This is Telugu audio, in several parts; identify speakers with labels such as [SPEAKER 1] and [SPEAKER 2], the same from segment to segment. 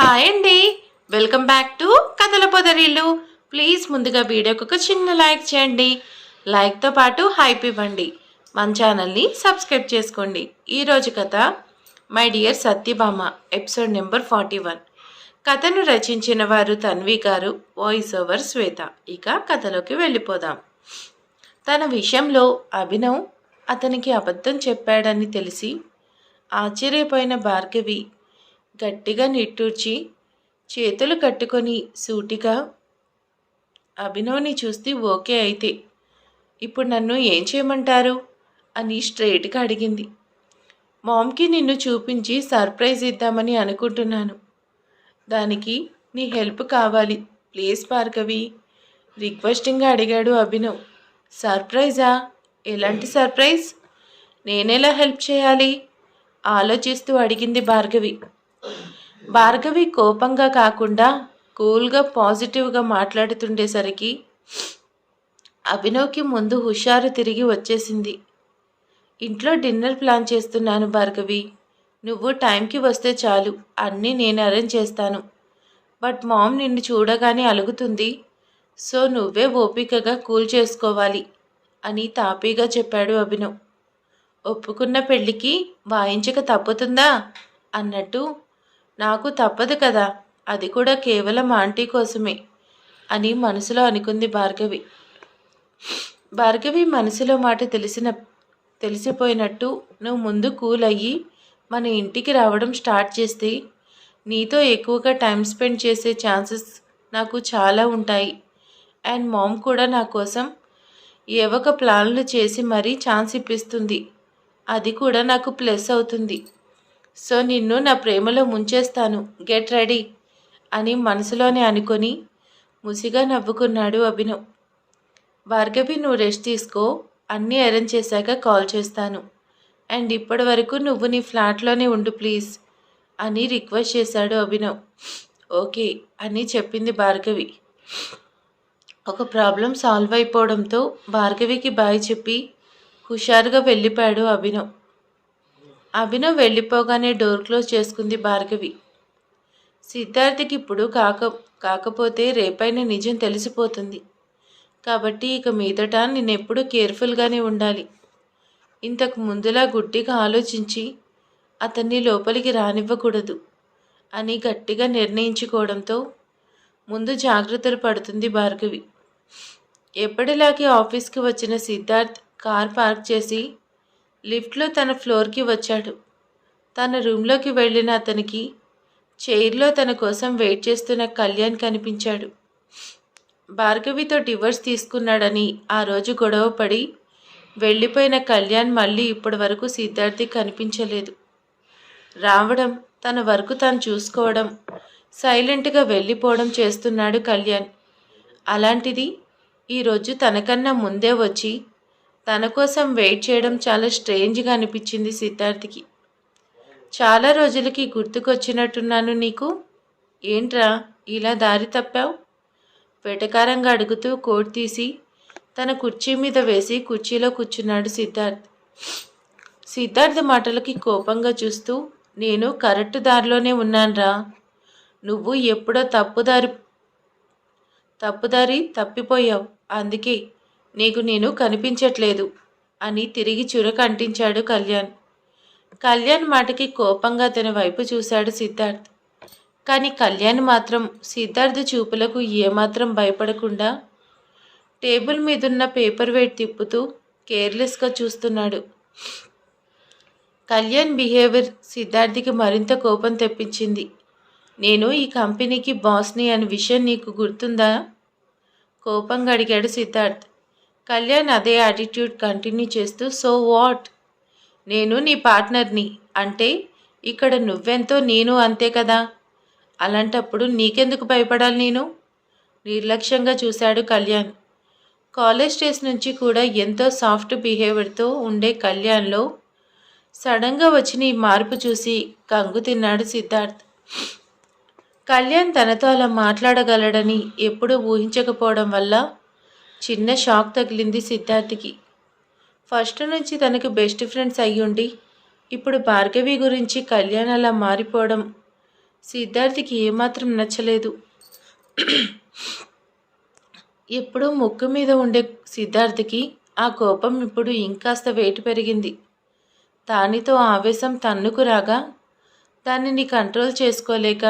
[SPEAKER 1] హాయ్ అండి. వెల్కమ్ బ్యాక్ టు కథల పొదరీలు ప్లీజ్ ముందుగా వీడియోకి ఒక చిన్న లైక్ చేయండి. లైక్తో పాటు హైప్ ఇవ్వండి. మన ఛానల్ని సబ్స్క్రైబ్ చేసుకోండి. ఈరోజు కథ my dear Satyabhama episode number forty one కథను రచించిన వారు తన్వి గారు వాయిస్ ఓవర్ శ్వేత. ఇక కథలోకి వెళ్ళిపోదాం. తన విషయంలో అభినవ్ అతనికి అబద్ధం చెప్పాడని తెలిసి ఆశ్చర్యపోయిన భార్గవి గట్టిగా నిట్టూర్చి చేతులు కట్టుకొని సూటిగా అభినవ్ని చూస్తే ఓకే అయితే ఇప్పుడు నన్ను ఏం చేయమంటారు? అని స్ట్రైట్గా అడిగింది. మామ్కి నిన్ను చూపించి సర్ప్రైజ్ ఇద్దామని అనుకుంటున్నాను. దానికి నీ హెల్ప్ కావాలి. ప్లీజ్ భార్గవి రిక్వెస్టింగ్గా అడిగాడు అభినవ్. సర్ప్రైజా? ఎలాంటి సర్ప్రైజ్? నేనెలా హెల్ప్ చేయాలి? ఆలోచిస్తూ అడిగింది భార్గవి. భార్గవి కోపంగా కాకుండా కూల్గా పాజిటివ్గా మాట్లాడుతుండేసరికి అభినవ్కి ముందు హుషారు తిరిగి వచ్చేసింది. ఇంట్లో డిన్నర్ ప్లాన్ చేస్తున్నాను భార్గవి. నువ్వు టైంకి వస్తే చాలు. అన్నీ నేను అరేంజ్ చేస్తాను. బట్ మామ్ నిన్ను చూడగానే అలుగుతుంది. సో నువ్వే ఓపికగా కూల్ చేసుకోవాలి అని తాపీగా చెప్పాడు అభినవ్. ఒప్పుకున్న పెళ్ళికి వాయించక తప్పుతుందా? అన్నట్టు నాకు తప్పదు కదా అది కూడా కేవలం ఆంటీ కోసమే అని మనసులో అనుకుంది భార్గవి. భార్గవి మనసులో మాట తెలిసిన తెలిసిపోయినట్టు నువ్వు ముందు కూల్ అయ్యి మన ఇంటికి రావడం స్టార్ట్ చేస్తే నీతో ఎక్కువగా టైం స్పెండ్ చేసే ఛాన్సెస్ నాకు చాలా ఉంటాయి. అండ్ మామ్ కూడా నా కోసం ఏవొక ప్లాన్లు చేసి మరీ ఛాన్స్ ఇప్పిస్తుంది. అది కూడా నాకు ప్లస్ అవుతుంది. సో నిన్ను నా ప్రేమలో ముంచేస్తాను. గెట్ రెడీ అని మనసులోనే అనుకొని ముసిగా నవ్వుకున్నాడు అభినవ్. భార్గవి నువ్వు రెస్ట్ తీసుకో. అన్నీ అరేంజ్ చేశాక కాల్ చేస్తాను. అండ్ ఇప్పటి వరకు నువ్వు నీ ఫ్లాట్లోనే ఉండు ప్లీజ్ అని రిక్వెస్ట్ చేశాడు అభినవ్. ఓకే అని చెప్పింది భార్గవి. ఒక ప్రాబ్లం సాల్వ్ అయిపోవడంతో భార్గవికి బాయ్ చెప్పి హుషారుగా వెళ్ళిపోయాడు అభినవ్. అభినవ్ వెళ్ళిపోగానే డోర్ క్లోజ్ చేసుకుంది భార్గవి. సిద్ధార్థకి ఇప్పుడు కాక కాకపోతే రేపైన నిజం తెలిసిపోతుంది. కాబట్టి ఇక మీదట నేను ఎప్పుడూ కేర్ఫుల్గానే ఉండాలి. ఇంతకు ముందులా గుడ్డిగా ఆలోచించి అతన్ని లోపలికి రానివ్వకూడదు అని గట్టిగా నిర్ణయించుకోవడంతో ముందు జాగ్రత్తలు పడుతుంది భార్గవి. ఎప్పటిలాగే ఆఫీస్కి వచ్చిన సిద్ధార్థ్ కార్ పార్క్ చేసి లిఫ్ట్లో తన ఫ్లోర్కి వచ్చాడు. తన రూమ్లోకి వెళ్ళిన అతనికి చైర్లో తన కోసం వెయిట్ చేస్తున్న కళ్యాణ్ కనిపించాడు. భార్గవితో డివోర్స్ తీసుకున్నాడని ఆ రోజు గొడవపడి వెళ్ళిపోయిన కళ్యాణ్ మళ్ళీ ఇప్పటి వరకు సిద్ధార్థి కనిపించలేదు. రావడం తన వరకు తాను చూసుకోవడం సైలెంట్గా వెళ్ళిపోవడం చేస్తున్నాడు కళ్యాణ్. అలాంటిది ఈరోజు తనకన్నా ముందే వచ్చి తన కోసం వెయిట్ చేయడం చాలా స్ట్రేంజ్గా అనిపించింది సిద్ధార్థికి. చాలా రోజులకి గుర్తుకొచ్చినట్టున్నాను నీకు. ఏంట్రా ఇలా దారి తప్పావు? వెటకారంగా అడుగుతూ కోట్ తీసి తన కుర్చీ మీద వేసి కుర్చీలో కూర్చున్నాడు సిద్ధార్థ్. సిద్ధార్థ్ మాటలకి కోపంగా చూస్తూ నేను కరెక్ట్ దారిలోనే ఉన్నాన్రా. నువ్వు ఎప్పుడో తప్పుదారి తప్పుదారి తప్పిపోయావు. అందుకే నీకు నేను కనిపించట్లేదు అని తిరిగి చురక అంటించాడు కళ్యాణ్. కళ్యాణ్ మాటకి కోపంగా తన వైపు చూశాడు సిద్ధార్థ్. కానీ కళ్యాణ్ మాత్రం సిద్ధార్థ్ చూపులకు ఏమాత్రం భయపడకుండా టేబుల్ మీదున్న పేపర్ వెయిట్ తిప్పుతూ కేర్లెస్గా చూస్తున్నాడు. కళ్యాణ్ బిహేవియర్ సిద్ధార్థికి మరింత కోపం తెప్పించింది. నేను ఈ కంపెనీకి బాస్ని అనే విషయం నీకు గుర్తుందా? కోపంగా అడిగాడు సిద్ధార్థ్. కళ్యాణ్ అదే యాటిట్యూడ్ కంటిన్యూ చేస్తూ సో వాట్ నేను నీ పార్ట్నర్ని అంటే ఇక్కడ నువ్వెంతో నేను అంతే కదా? అలాంటప్పుడు నీకెందుకు భయపడాలి నేను? నిర్లక్ష్యంగా చూశాడు కళ్యాణ్. కాలేజ్ డేస్ నుంచి కూడా ఎంతో సాఫ్ట్ బిహేవియర్తో ఉండే కళ్యాణ్లో సడన్గా వచ్చిన ఈ మార్పు చూసి కంగు తిన్నాడు సిద్ధార్థ్. కళ్యాణ్ తనతో అలా మాట్లాడగలడని ఎప్పుడూ ఊహించకపోవడం వల్ల చిన్న షాక్ తగిలింది సిద్ధార్థికి. ఫస్ట్ నుంచి తనకు బెస్ట్ ఫ్రెండ్స్ అయ్యుండి ఇప్పుడు భార్గవి గురించి కళ్యాణ్ అలా మారిపోవడం సిద్ధార్థికి ఏమాత్రం నచ్చలేదు. ఎప్పుడూ ముక్కు మీద ఉండే సిద్ధార్థికి ఆ కోపం ఇప్పుడు ఇంకాస్త వేటు పెరిగింది. దానితో ఆవేశం తన్నుకు రాగా దానిని కంట్రోల్ చేసుకోలేక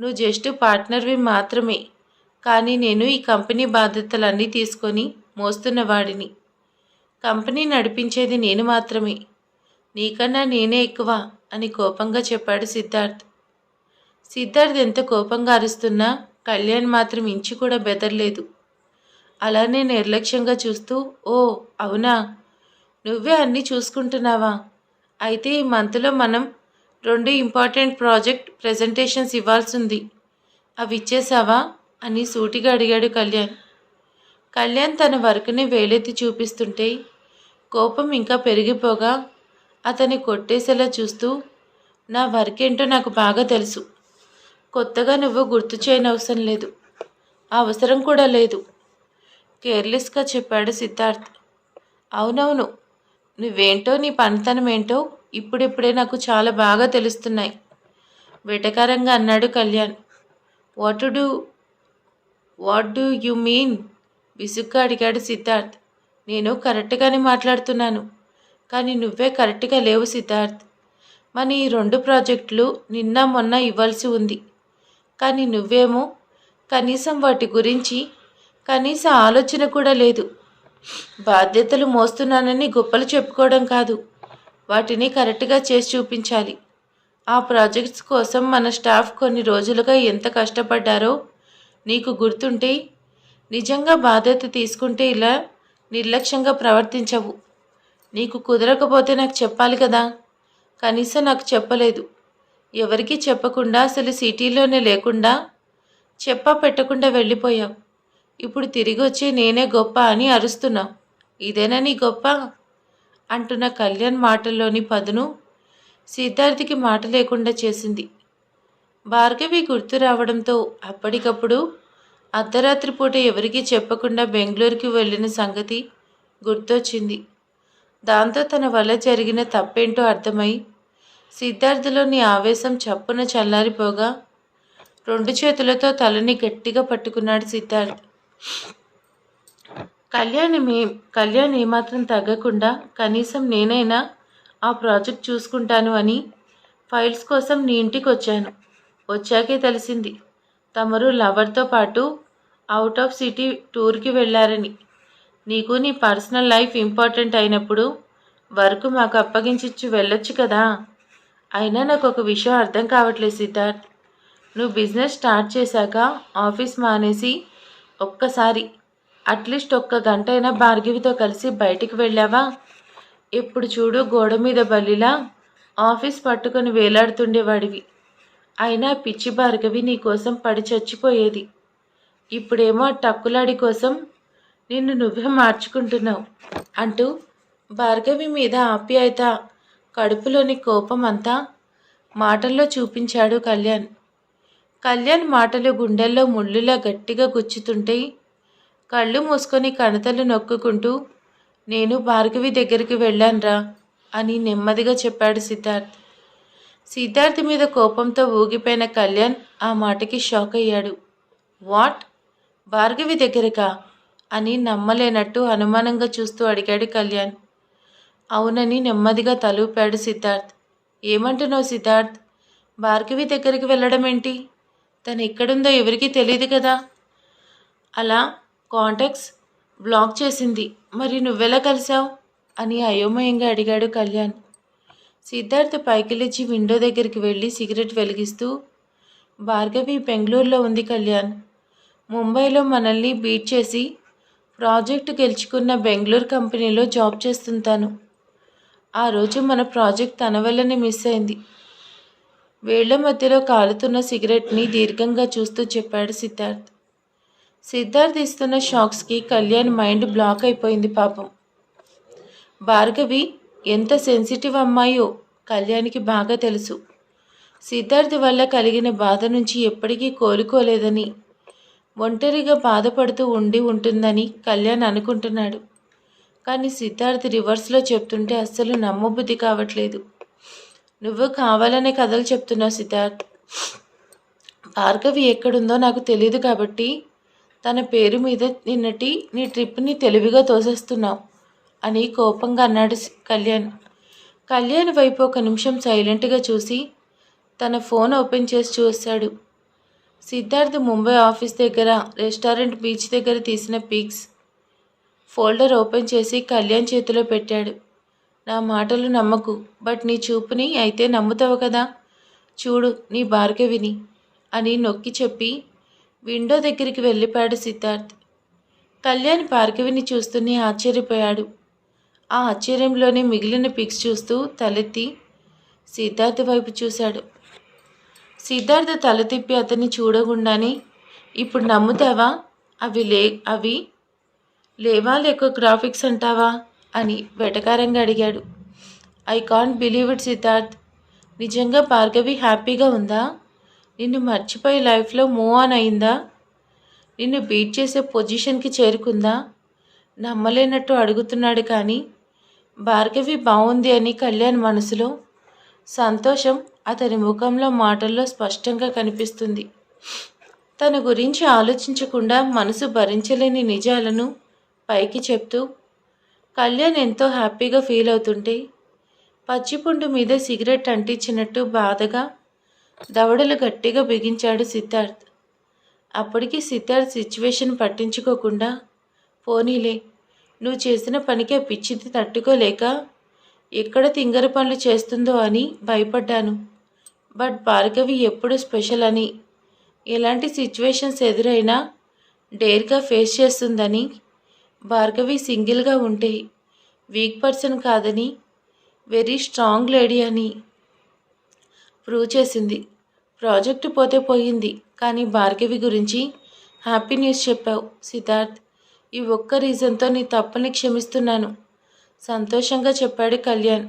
[SPEAKER 1] నువ్వు జస్ట్ పార్ట్నర్వి మాత్రమే. కానీ నేను ఈ కంపెనీ బాధ్యతలన్నీ తీసుకొని మోస్తున్నవాడిని కంపెనీ నడిపించేది నేను మాత్రమే. నీకన్నా నేనే ఎక్కువ అని కోపంగా చెప్పాడు సిద్ధార్థ్. సిద్ధార్థ్ ఎంత కోపంగా అరుస్తున్నా కళ్యాణ్ మాత్రం ఇంచి కూడా బెదర్లేదు అలానే నిర్లక్ష్యంగా చూస్తూ ఓ అవునా? నువ్వే అన్నీ చూసుకుంటున్నావా? అయితే ఈ మంత్లో మనం రెండు ఇంపార్టెంట్ ప్రాజెక్ట్ ప్రజెంటేషన్స్ ఇవ్వాల్సి ఉంది అవి ఇచ్చేసావా? అని సూటిగా అడిగాడు కళ్యాణ్. కళ్యాణ్ తన వర్క్ని వేలెత్తి చూపిస్తుంటే కోపం ఇంకా పెరిగిపోగా అతన్ని కొట్టేసేలా చూస్తూ నా వర్క్ ఏంటో నాకు బాగా తెలుసు. కొత్తగా నువ్వు గుర్తు చేయనవసరం లేదు. అవసరం కూడా లేదు. కేర్లెస్గా చెప్పాడు సిద్ధార్థ్. అవునవును. నువ్వేంటో నీ పనితనం ఏంటో ఇప్పుడిప్పుడే నాకు చాలా బాగా తెలుస్తున్నాయి. వెటకారంగా అన్నాడు Kalyan. What to do? What do you mean? విసుగ్గా అడిగాడు సిద్ధార్థ్. నేను కరెక్ట్గానే మాట్లాడుతున్నాను. కానీ నువ్వే కరెక్ట్గా లేవు సిద్ధార్థ్. మన ఈ రెండు ప్రాజెక్టులు నిన్న మొన్న ఇవ్వాల్సి ఉంది. కానీ నువ్వేమో కనీసం వాటి గురించి కనీస ఆలోచన కూడా లేదు. బాధ్యతలు మోస్తున్నానని గొప్పలు చెప్పుకోవడం కాదు. వాటిని కరెక్ట్గా చేసి చూపించాలి. ఆ ప్రాజెక్ట్స్ కోసం మన స్టాఫ్ కొన్ని రోజులుగా ఎంత కష్టపడ్డారో నీకు గుర్తుంటే? నిజంగా బాధ్యత తీసుకుంటే ఇలా నిర్లక్ష్యంగా ప్రవర్తించవు. నీకు కుదరకపోతే నాకు చెప్పాలి కదా? కనీసం నాకు చెప్పలేదు. ఎవరికీ చెప్పకుండా అసలు సిటీలోనే లేకుండా చెప్పా పెట్టకుండా వెళ్ళిపోయావు. ఇప్పుడు తిరిగి వచ్చి నేనే గొప్ప అని అరుస్తున్నావు ఇదేనా నీ గొప్ప? అంటున్న కళ్యాణ్ మాటల్లోని పదును సిద్ధార్థికి మాట లేకుండా చేసింది. భార్గవి గుర్తు రావడంతో అప్పటికప్పుడు అర్ధరాత్రి పూట ఎవరికీ చెప్పకుండా బెంగళూరుకి వెళ్ళిన సంగతి గుర్తొచ్చింది. దాంతో తన వల్ల జరిగిన తప్పేంటో అర్థమై సిద్ధార్థలోని ఆవేశం చప్పున చల్లారిపోగా రెండు చేతులతో తలని గట్టిగా పట్టుకున్నాడు సిద్ధార్థ్. కళ్యాణ్ కళ్యాణ్ ఏమాత్రం తగ్గకుండా కనీసం నేనైనా ఆ ప్రాజెక్ట్ చూసుకుంటాను అని ఫైల్స్ కోసం నీ ఇంటికి వచ్చాను వచ్చాకే తెలిసింది. తమరు లవర్తో పాటు అవుట్ ఆఫ్ సిటీ టూర్కి వెళ్ళారని నీకు నీ పర్సనల్ లైఫ్ ఇంపార్టెంట్ అయినప్పుడు వర్క్ మాకు అప్పగించి వెళ్ళొచ్చు కదా? అయినా నాకు ఒక విషయం అర్థం కావట్లేదు సిద్ధార్థ్. నువ్వు బిజినెస్ స్టార్ట్ చేశాక ఆఫీస్ మానేసి ఒక్కసారి అట్లీస్ట్ ఒక్క గంట అయినా భార్గవితో కలిసి బయటికి వెళ్ళావా? ఇప్పుడు చూడు గోడ మీద బల్లిలా ఆఫీస్ పట్టుకొని వేలాడుతుండేవాడివి. అయినా పిచ్చి భార్గవి నీ కోసం పడి చచ్చిపోయేది. ఇప్పుడేమో టక్కులాడి కోసం నిన్ను నువ్వే మార్చుకుంటున్నావు అంటూ భార్గవి మీద ఆప్యాయత కడుపులోని కోపం అంతా మాటల్లో చూపించాడు కళ్యాణ్. కళ్యాణ్ మాటలు గుండెల్లో ముళ్ళులా గట్టిగా గుచ్చుతుంటే కళ్ళు మూసుకొని కణతలు నొక్కుకుంటూ నేను భార్గవి దగ్గరికి వెళ్ళానురా అని నెమ్మదిగా చెప్పాడు సిద్ధార్థ్. సిద్ధార్థ్ మీద కోపంతో ఊగిపోయిన కళ్యాణ్ ఆ మాటకి షాక్ అయ్యాడు. వాట్? భార్గవి దగ్గరకా? అని నమ్మలేనట్టు అనుమానంగా చూస్తూ అడిగాడు కళ్యాణ్. అవునని నెమ్మదిగా తలూపాడు సిద్ధార్థ్. ఏమంటున్నావు సిద్ధార్థ్? భార్గవి దగ్గరికి వెళ్ళడం ఏంటి? తను ఎక్కడుందో ఎవరికీ తెలియదు కదా? అలా? కాంటాక్ట్స్? బ్లాక్ చేసింది. మరి నువ్వెలా కలిశావు? అని అయోమయంగా అడిగాడు కళ్యాణ్. సిద్ధార్థ్ పైకి లేచి విండో దగ్గరికి వెళ్ళి సిగరెట్ వెలిగిస్తూ భార్గవి బెంగళూరులో ఉంది కళ్యాణ్. ముంబైలో మనల్ని బీట్ చేసి ప్రాజెక్టు గెలుచుకున్న బెంగళూరు కంపెనీలో జాబ్ చేస్తుంటాను. ఆ రోజు మన ప్రాజెక్ట్ తన వల్లనే మిస్ అయింది. వేళ్ళ మధ్యలో కాలుతున్న సిగరెట్ని దీర్ఘంగా చూస్తూ చెప్పాడు సిద్ధార్థ్. సిద్ధార్థ్ ఇస్తున్న షాక్స్కి కళ్యాణ్ మైండ్ బ్లాక్ అయిపోయింది పాపం. భార్గవి ఎంత సెన్సిటివ్ అమ్మాయో కళ్యాణ్కి బాగా తెలుసు. సిద్ధార్థ్ వల్ల కలిగిన బాధ నుంచి ఎప్పటికీ కోలుకోలేదని ఒంటరిగా బాధపడుతూ ఉండి ఉంటుందని కళ్యాణ్ అనుకుంటున్నాడు. కానీ సిద్ధార్థ్ రివర్స్లో చెప్తుంటే అస్సలు నమ్మబుద్ధి కావట్లేదు. నువ్వు కావాలనే కథలు చెప్తున్నావు సిద్ధార్థ్. భార్గవి ఎక్కడుందో నాకు తెలియదు కాబట్టి తన పేరు మీద నిన్నటి నీ ట్రిప్ని తెలివిగా తోసేస్తున్నావు. అని కోపంగా అన్నాడు కళ్యాణ్. కళ్యాణ్ వైపు ఒక నిమిషం సైలెంట్గా చూసి తన ఫోన్ ఓపెన్ చేసి చూశాడు సిద్ధార్థ్ ముంబై ఆఫీస్ దగ్గర రెస్టారెంట్ బీచ్ దగ్గర తీసిన పిక్స్ ఫోల్డర్ ఓపెన్ చేసి కళ్యాణ్ చేతిలో పెట్టాడు. నా మాటలు నమ్మకు బట్ నీ చూపుని అయితే నమ్ముతావు కదా? చూడు నీ భార్గవిని అని నొక్కి చెప్పి విండో దగ్గరికి వెళ్ళిపోయాడు సిద్ధార్థ్. కళ్యాణ్ భార్గవిని చూస్తూనే ఆశ్చర్యపోయాడు. ఆ ఆశ్చర్యంలోనే మిగిలిన పిక్స్ చూస్తూ తలెత్తి సిద్ధార్థ వైపు చూశాడు. సిద్ధార్థ తల తిప్పి అతన్ని చూడకుండానే ఇప్పుడు నమ్ముతావా? అవి లే అవి లేవా లేక గ్రాఫిక్స్ అంటావా? అని వెటకారంగా అడిగాడు. I can't believe it Siddharth. నిజంగా భార్గవి హ్యాపీగా ఉందా? నిన్ను మర్చిపోయి లైఫ్లో మూవ్ ఆన్ అయిందా? నిన్ను బీట్ చేసే పొజిషన్కి చేరుకుందా? నమ్మలేనట్టు అడుగుతున్నాడు కానీ భార్గవి బాగుంది అని కళ్యాణ్ మనసులో సంతోషం అతని ముఖంలో మాటల్లో స్పష్టంగా కనిపిస్తుంది. తన గురించి ఆలోచించకుండా మనసు భరించలేని నిజాలను పైకి చెప్తూ కళ్యాణ్ ఎంతో హ్యాపీగా ఫీల్ అవుతుంటే పచ్చిపుండు మీద సిగరెట్ అంటించినట్టు బాధగా దవడలు గట్టిగా బిగించాడు సిద్ధార్థ్. అప్పటికి సిద్ధార్థ్ సిచ్యువేషన్ పట్టించుకోకుండా పోనీలే నువ్వు చేసిన పనికి ఆ పిచ్చిది తట్టుకోలేక ఎక్కడ తింగర పనులు చేస్తుందో అని భయపడ్డాను. బట్ భార్గవి ఎప్పుడు స్పెషల్ అని ఎలాంటి సిచ్యువేషన్స్ ఎదురైనా డేర్గా ఫేస్ చేస్తుందని భార్గవి సింగిల్గా ఉంటే వీక్ పర్సన్ కాదని వెరీ స్ట్రాంగ్ లేడీ అని ప్రూవ్ చేసింది. ప్రాజెక్టు పోతే పోయింది కానీ భార్గవి గురించి హ్యాపీ న్యూస్ చెప్పావు సిద్ధార్థ్. ఈ ఒక్క రీజన్తో నీ తప్పుని క్షమిస్తున్నాను. సంతోషంగా చెప్పాడు కళ్యాణ్.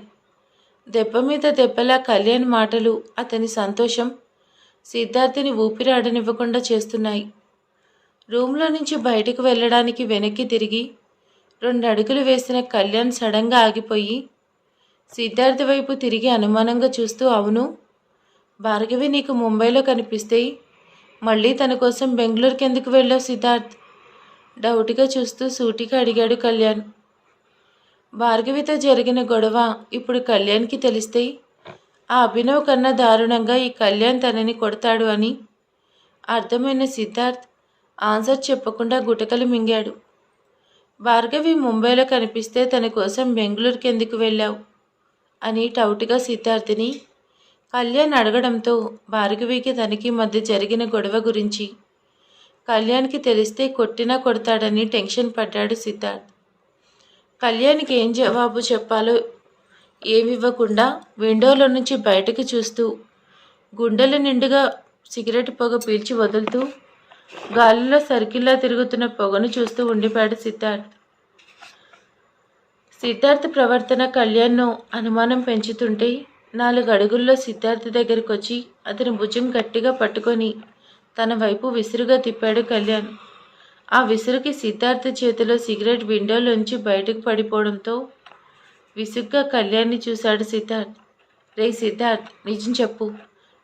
[SPEAKER 1] దెబ్బ మీద దెబ్బలా కళ్యాణ్ మాటలు అతని సంతోషం సిద్ధార్థిని ఊపిరాడనివ్వకుండా చేస్తున్నాయి. రూమ్లో నుంచి బయటకు వెళ్ళడానికి వెనక్కి తిరిగి రెండు అడుగులు వేసిన కళ్యాణ్ సడన్గా ఆగిపోయి సిద్ధార్థి వైపు తిరిగి అనుమానంగా చూస్తూ అవును భార్గవి నీకు ముంబైలో కనిపిస్తే మళ్ళీ తన కోసం బెంగళూరుకి ఎందుకు వెళ్ళావు సిద్ధార్థ్? డౌట్గా చూస్తూ సూటిగా అడిగాడు కళ్యాణ్. భార్గవితో జరిగిన గొడవ ఇప్పుడు కళ్యాణ్కి తెలిస్తే ఆ అభినవ్ కన్నా దారుణంగా ఈ కళ్యాణ్ తనని కొడతాడు అని. అర్థమైన సిద్ధార్థ్ ఆన్సర్ చెప్పకుండా గుటకలు మింగాడు. భార్గవి ముంబైలో కనిపిస్తే తన కోసం బెంగళూరుకి ఎందుకు వెళ్ళావు? అని టౌట్గా సిద్ధార్థిని కళ్యాణ్ అడగడంతో భార్గవికి తనకి మధ్య జరిగిన గొడవ గురించి కళ్యాణ్కి తెలిస్తే కొట్టినా కొడతాడని టెన్షన్ పడ్డాడు సిద్ధార్థ్. కళ్యాణ్కి ఏం జవాబు చెప్పాలో ఏమివ్వకుండా విండోలో నుంచి బయటకు చూస్తూ గుండెల నిండుగా సిగరెట్ పొగ పీల్చి వదులుతూ గాలిలో సర్కిల్లా తిరుగుతున్న పొగను చూస్తూ ఉండిపాడు సిద్ధార్థ్. సిద్ధార్థ్ ప్రవర్తన కళ్యాణ్ను అనుమానం పెంచుతుంటే నాలుగు అడుగుల్లో సిద్ధార్థ్ దగ్గరికి వచ్చి అతని భుజం గట్టిగా పట్టుకొని తన వైపు విసురుగా తిప్పాడు కళ్యాణ్. ఆ విసురుకి సిద్ధార్థ చేతిలో సిగరెట్ విండోలోంచి బయటకు పడిపోవడంతో విసుగ్గా కళ్యాణ్ని చూశాడు సిద్ధార్థ్. రే సిద్ధార్థ్ నిజం చెప్పు.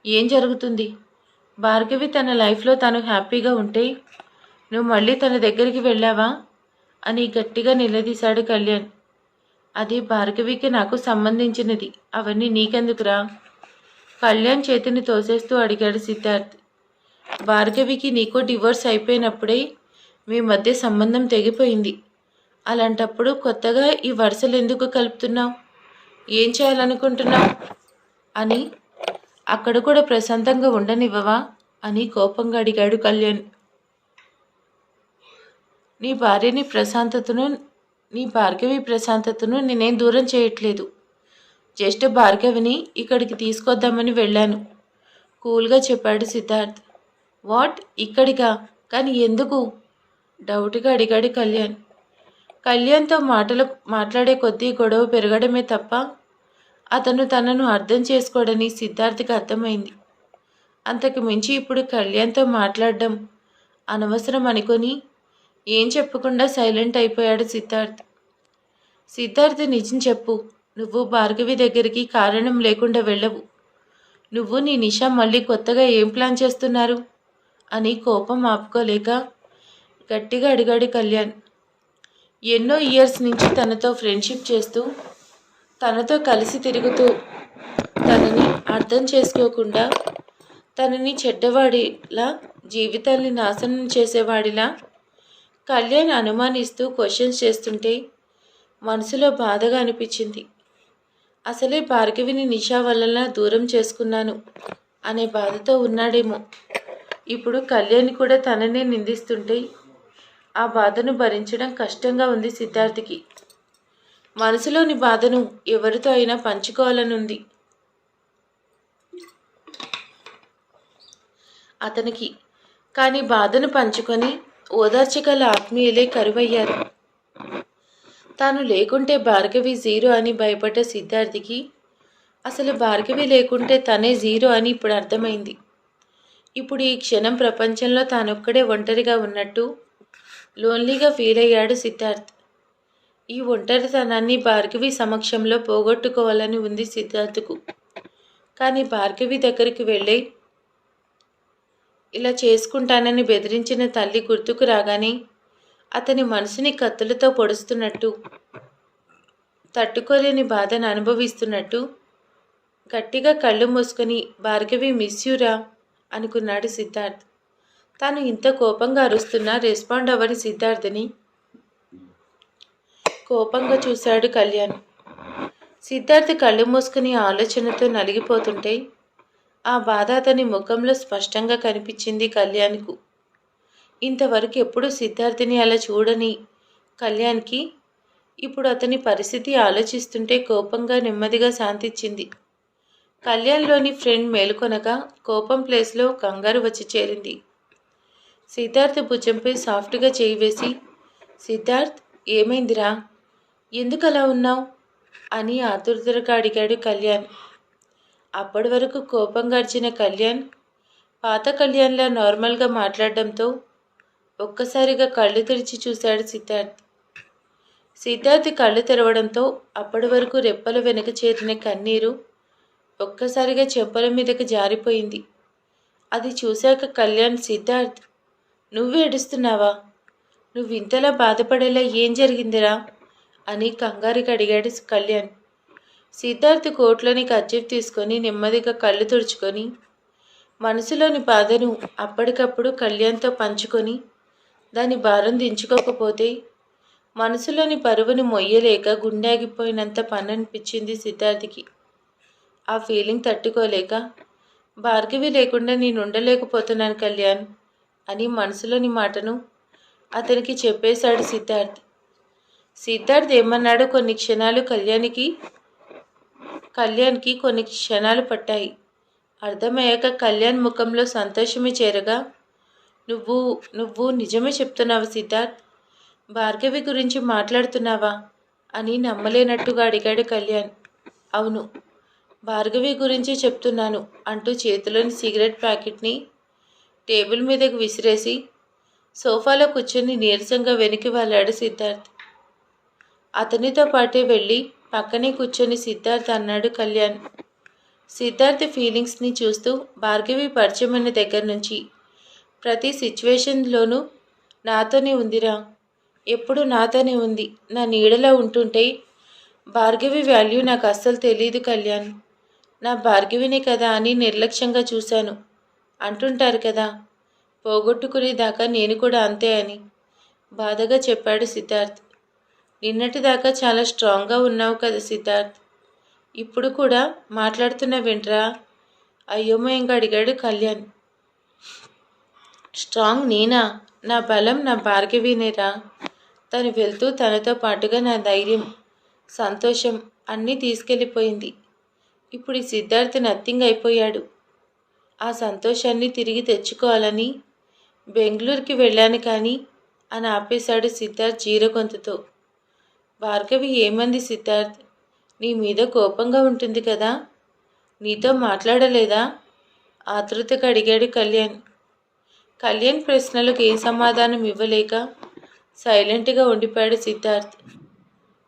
[SPEAKER 1] ఏం జరుగుతుంది? భార్గవి తన లైఫ్లో తను హ్యాపీగా ఉంటే నువ్వు మళ్ళీ తన దగ్గరికి వెళ్ళావా? అని గట్టిగా నిలదీశాడు కళ్యాణ్. అది భార్గవికి నాకు సంబంధించినది. అవన్నీ నీకెందుకురా? కళ్యాణ్ చేతిని తోసేస్తూ అడిగాడు సిద్ధార్థ్. భార్గవికి నీకు డివోర్స్ అయిపోయినప్పుడే మీ మధ్య సంబంధం తెగిపోయింది. అలాంటప్పుడు కొత్తగా ఈ వరుసలు ఎందుకు కలుపుతున్నావు? ఏం చేయాలనుకుంటున్నావు? అని అక్కడ కూడా ప్రశాంతంగా ఉండనివ్వవా? అని కోపంగా అడిగాడు కళ్యాణ్. నీ భార్యని ప్రశాంతతను నీ భార్గవి ప్రశాంతతను నేనేం దూరం చేయట్లేదు. జస్ట్ భార్గవిని ఇక్కడికి తీసుకొద్దామని వెళ్ళాను. కూల్గా చెప్పాడు సిద్ధార్థ్. వాట్? ఇక్కడికా? కానీ ఎందుకు? డౌట్గా అడిగాడు కళ్యాణ్. కళ్యాణ్తో మాటలు మాట్లాడే కొద్దీ గొడవ పెరగడమే తప్ప అతను తనను అర్థం చేసుకోడని సిద్ధార్థ్కి అర్థమైంది. అంతకు మించి ఇప్పుడు కళ్యాణ్తో మాట్లాడడం అనవసరం అనుకొని ఏం చెప్పకుండా సైలెంట్ అయిపోయాడు సిద్ధార్థ్. సిద్ధార్థ్ నిజం చెప్పు. నువ్వు భార్గవి దగ్గరికి కారణం లేకుండా వెళ్ళవు. నువ్వు నీ నిషా మళ్ళీ కొత్తగా ఏం ప్లాన్ చేస్తున్నారు? అని కోపం ఆపుకోలేక గట్టిగా అడిగాడు కళ్యాణ్. ఎన్నో ఇయర్స్ నుంచి తనతో ఫ్రెండ్షిప్ చేస్తూ తనతో కలిసి తిరుగుతూ తనని అర్థం చేసుకోకుండా తనని చెడ్డవాడిలా జీవితాన్ని నాశనం చేసేవాడిలా కళ్యాణ్ అనుమానిస్తూ క్వశ్చన్స్ చేస్తుంటే మనసులో బాధగా అనిపించింది. అసలే భార్గవిని నిషా వలన దూరం చేసుకున్నాను అనే బాధతో ఉన్నాడేమో. ఇప్పుడు కళ్యాణి కూడా తననే నిందిస్తుంటే ఆ బాధను భరించడం కష్టంగా ఉంది సిద్ధార్థికి. మనసులోని బాధను ఎవరితో అయినా పంచుకోవాలని ఉంది అతనికి. కానీ బాధను పంచుకొని ఓదార్చగల ఆత్మీయులే కరువయ్యారు. తాను లేకుంటే భార్గవి జీరో అని భయపడ్డ సిద్ధార్థికి అసలు భార్గవి లేకుంటే తనే జీరో అని ఇప్పుడు అర్థమైంది. ఇప్పుడు ఈ క్షణం ప్రపంచంలో తానొక్కడే ఒంటరిగా ఉన్నట్టు లోన్లీగా ఫీల్ అయ్యాడు సిద్ధార్థ్. ఈ ఒంటరితనాన్ని భార్గవి సమక్షంలో పోగొట్టుకోవాలని ఉంది సిద్ధార్థకు. కానీ భార్గవి దగ్గరికి వెళ్ళి ఇలా చేసుకుంటానని బెదిరించిన తల్లి గుర్తుకు రాగానే అతని మనసుని కత్తులతో పొడుస్తున్నట్టు తట్టుకోలేని బాధను అనుభవిస్తున్నట్టు గట్టిగా కళ్ళు మూసుకొని భార్గవి మిస్యూరా అనుకున్నాడు సిద్ధార్థ్. తాను ఇంత కోపంగా అరుస్తున్నా రెస్పాండ్ అవ్వని సిద్ధార్థని? కోపంగా చూశాడు కళ్యాణ్. సిద్ధార్థ్ కళ్ళు మూసుకుని ఆలోచనతో నలిగిపోతుంటే ఆ బాధ అతని ముఖంలో స్పష్టంగా కనిపించింది కళ్యాణ్కు. ఇంతవరకు ఎప్పుడూ సిద్ధార్థిని అలా చూడని కళ్యాణ్కి? ఇప్పుడు అతని పరిస్థితి ఆలోచిస్తుంటే కోపంగా నెమ్మదిగా శాంతించింది కళ్యాణ్లోని ఫ్రెండ్ మేలుకొనగా కోపం ప్లేస్లో కంగారు వచ్చి చేరింది. సిద్ధార్థ్ భుజంపై సాఫ్ట్గా చేయి వేసి సిద్ధార్థ్ ఏమైందిరా? ఎందుకు అలా ఉన్నావు? అని ఆతురతగా అడిగాడు కళ్యాణ్. అప్పటి వరకు కోపం గడిచిన కళ్యాణ్ పాత కళ్యాణ్లా నార్మల్గా మాట్లాడడంతో ఒక్కసారిగా కళ్ళు తెరిచి చూశాడు సిద్ధార్థ్. సిద్ధార్థ్ కళ్ళు తెరవడంతో అప్పటి వరకు రెప్పల వెనుక చేరిన కన్నీరు ఒక్కసారిగా చెంపల మీదకి జారిపోయింది. అది చూశాక కళ్యాణ్ సిద్ధార్థ్ నువ్వు ఏడుస్తున్నావా? నువ్వు ఇంతలా బాధపడేలా ఏం జరిగిందిరా? అని కంగారికి అడిగాడు కళ్యాణ్. సిద్ధార్థ్ కోట్లోని కచ్చిప్ తీసుకొని నెమ్మదిగా కళ్ళు తుడుచుకొని మనసులోని బాధను అప్పటికప్పుడు కళ్యాణ్తో పంచుకొని దాని భారం దించుకోకపోతే మనసులోని పరువును మొయ్యలేక గుండాగిపోయినంత పని అనిపించింది సిద్ధార్థికి. ఆ ఫీలింగ్ తట్టుకోలేక భార్గవి లేకుండా నేను ఉండలేకపోతున్నాను కళ్యాణ్ అని మనసులోని మాటను అతనికి చెప్పేశాడు సిద్ధార్థ్. సిద్ధార్థ్ ఏమన్నాడో కొన్ని క్షణాలు కళ్యాణికి కళ్యాణ్కి కొన్ని క్షణాలు పట్టాయి. అర్థమయ్యాక కళ్యాణ్ ముఖంలో సంతోషమే చేరగా నువ్వు నువ్వు నిజమే చెప్తున్నావా సిద్ధార్థ్. భార్గవి గురించి మాట్లాడుతున్నావా? అని నమ్మలేనట్టుగా అడిగాడు కళ్యాణ్. అవును భార్గవి గురించి చెప్తున్నాను అంటూ చేతిలోని సిగరెట్ ప్యాకెట్ని టేబుల్ మీదకు విసిరేసి సోఫాలో కూర్చొని నీరసంగా వెనక్కి వెళ్ళాడు సిద్ధార్థ్. అతనితో పాటే వెళ్ళి పక్కనే కూర్చొని సిద్ధార్థ్ అన్నాడు కళ్యాణ్. సిద్ధార్థ్ ఫీలింగ్స్ని చూస్తూ భార్గవి పరిచయమైన దగ్గర నుంచి ప్రతి సిచ్యువేషన్లోనూ నాతోనే ఉందిరా. ఎప్పుడు నాతోనే ఉంది. నా నీడలో ఉంటుంటే భార్గవి వాల్యూ నాకు అస్సలు తెలియదు కళ్యాణ్. నా భార్గవినే కదా అని నిర్లక్ష్యంగా చూశాను. అంటుంటారు కదా పోగొట్టుకునేదాకా నేను కూడా అంతే అని. బాధగా చెప్పాడు సిద్ధార్థ్. నిన్నటిదాకా చాలా స్ట్రాంగ్గా ఉన్నావు కదా సిద్ధార్థ్. ఇప్పుడు కూడా మాట్లాడుతున్న వింట్రా? అయ్యోమయంగా అడిగాడు కళ్యాణ్. స్ట్రాంగ్ నేనా? నా బలం నా భార్గవినేరా? తను వెళ్తూ తనతో పాటుగా నా ధైర్యం సంతోషం అన్నీ తీసుకెళ్ళిపోయింది. ఇప్పుడు ఈ సిద్ధార్థ్ నథింగ్ అయిపోయాడు. ఆ సంతోషాన్ని తిరిగి తెచ్చుకోవాలని బెంగళూరుకి వెళ్ళాను కానీ అని ఆపేశాడు సిద్ధార్థ్ జీరగొంతుతో భార్గవి ఏమంది సిద్ధార్థ్? నీ మీద కోపంగా ఉంటుంది కదా? నీతో మాట్లాడలేదా? ఆతృతగా అడిగాడు కళ్యాణ్. కళ్యాణ్ ప్రశ్నలకు ఏ సమాధానం ఇవ్వలేక సైలెంట్గా ఉండిపోయాడు సిద్ధార్థ్.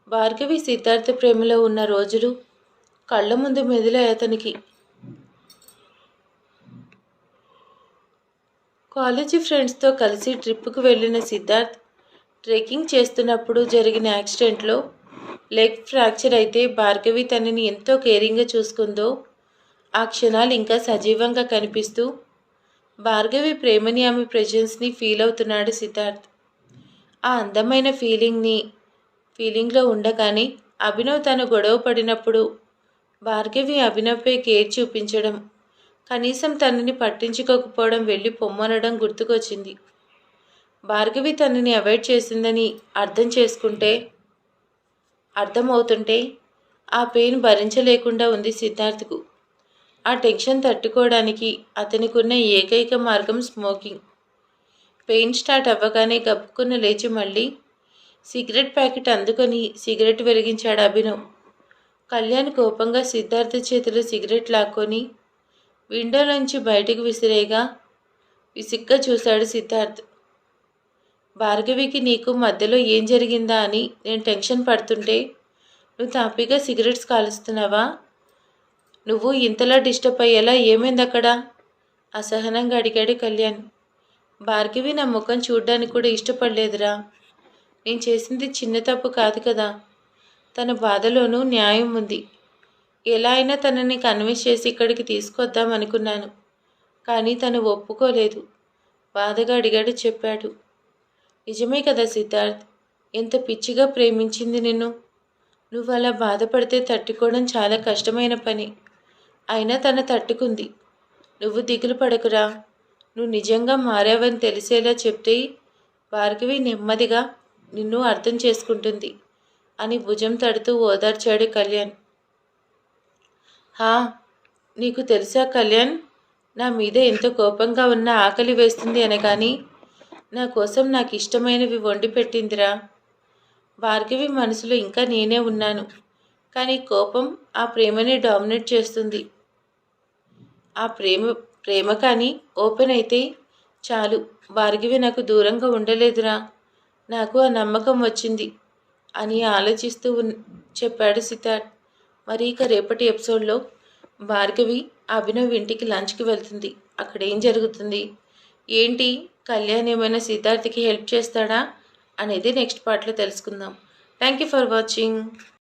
[SPEAKER 1] భార్గవి సిద్ధార్థ ప్రేమలో ఉన్న రోజులు కళ్ళ ముందు మెదిలే అతనికి. కాలేజీ ఫ్రెండ్స్తో కలిసి ట్రిప్కు వెళ్ళిన సిద్ధార్థ్ ట్రెక్కింగ్ చేస్తున్నప్పుడు జరిగిన యాక్సిడెంట్లో లెగ్ ఫ్రాక్చర్ అయితే భార్గవి తనని ఎంతో కేరింగ్గా చూసుకుందో ఆ క్షణాలు ఇంకా సజీవంగా కనిపిస్తూ భార్గవి ప్రేమని ఆమె ప్రెజెన్స్ని ఫీల్ అవుతున్నాడు సిద్ధార్థ్. ఆ అందమైన ఫీలింగ్ని ఫీలింగ్లో ఉండగానే అభినవ్ తను గొడవ పడినప్పుడు భార్గవి అభినవ్పై కేర్ చూపించడం కనీసం తనని పట్టించుకోకపోవడం వెళ్ళి పొమ్మనడం గుర్తుకొచ్చింది. భార్గవి తనని అవాయిడ్ చేసిందని అర్థం చేసుకుంటే అర్థమవుతుంటే ఆ పెయిన్ భరించలేకుండా ఉంది సిద్ధార్థ్కు. ఆ టెన్షన్ తట్టుకోవడానికి అతనికున్న ఏకైక మార్గం స్మోకింగ్. పెయిన్ స్టార్ట్ అవ్వగానే గప్పుకున్న లేచి మళ్ళీ సిగరెట్ ప్యాకెట్ అందుకొని సిగరెట్ వెలిగించాడు అభినవ్. కళ్యాణ్ కోపంగా సిద్ధార్థ చేతిలో సిగరెట్ లాక్కొని విండోలోంచి బయటకు విసిరేగా విసిగ్గా చూశాడు సిద్ధార్థ్. భార్గవికి నీకు మధ్యలో ఏం జరిగిందా అని నేను టెన్షన్ పడుతుంటే నువ్వు తాపీగా సిగరెట్స్ కాలుస్తున్నావా? నువ్వు ఇంతలా డిస్టర్బ్ అయ్యేలా ఏమైంది అక్కడ? అసహనంగా అడిగాడు కళ్యాణ్. భార్గవి నా ముఖం చూడ్డానికి కూడా ఇష్టపడలేదురా. నేను చేసింది చిన్న తప్పు కాదు కదా. తన బాధలోనూ న్యాయం ఉంది. ఎలా అయినా తనని కన్విన్స్ చేసి ఇక్కడికి తీసుకొద్దాం అనుకున్నాను కానీ తను ఒప్పుకోలేదు. బాధగా అడిగాడు చెప్పాడు. నిజమే కదా సిద్ధార్థ్ ఎంత పిచ్చిగా ప్రేమించింది నిన్ను. నువ్వు అలా బాధపడితే తట్టుకోవడం చాలా కష్టమైన పని. అయినా తన తట్టుకుంది. నువ్వు దిగులు పడకురా. నువ్వు నిజంగా మారావని తెలిసేలా చెప్తే భార్గవి నెమ్మదిగా నిన్ను అర్థం చేసుకుంటుంది. అని భుజం తడుతూ ఓదార్చాడు కళ్యాణ్. హా నీకు తెలుసా కళ్యాణ్? నా మీద ఎంత కోపంగా ఉన్న ఆకలి వేస్తుంది అనగాని నా కోసం నాకు ఇష్టమైనవి వండి పెట్టిందిరా. భార్గవి మనసులో ఇంకా నేనే ఉన్నాను కానీ కోపం ఆ ప్రేమని డామినేట్ చేస్తుంది. ఆ ప్రేమ ప్రేమ కానీ ఓపెన్ అయితే చాలు. భార్గవి నాకు దూరంగా ఉండలేదురా. నాకు ఆ నమ్మకం వచ్చింది. అని ఆలోచిస్తూ చెప్పాడు సిద్ధార్థ్. మరి ఇక రేపటి ఎపిసోడ్లో భార్గవి అభినవ్ ఇంటికి లంచ్కి వెళ్తుంది. అక్కడ ఏం జరుగుతుంది? ఏంటి? కళ్యాణ్ ఏమైనా సిద్ధార్థ్కి హెల్ప్ చేస్తాడా? అనేది నెక్స్ట్ పార్ట్లో తెలుసుకుందాం. Thank you for watching.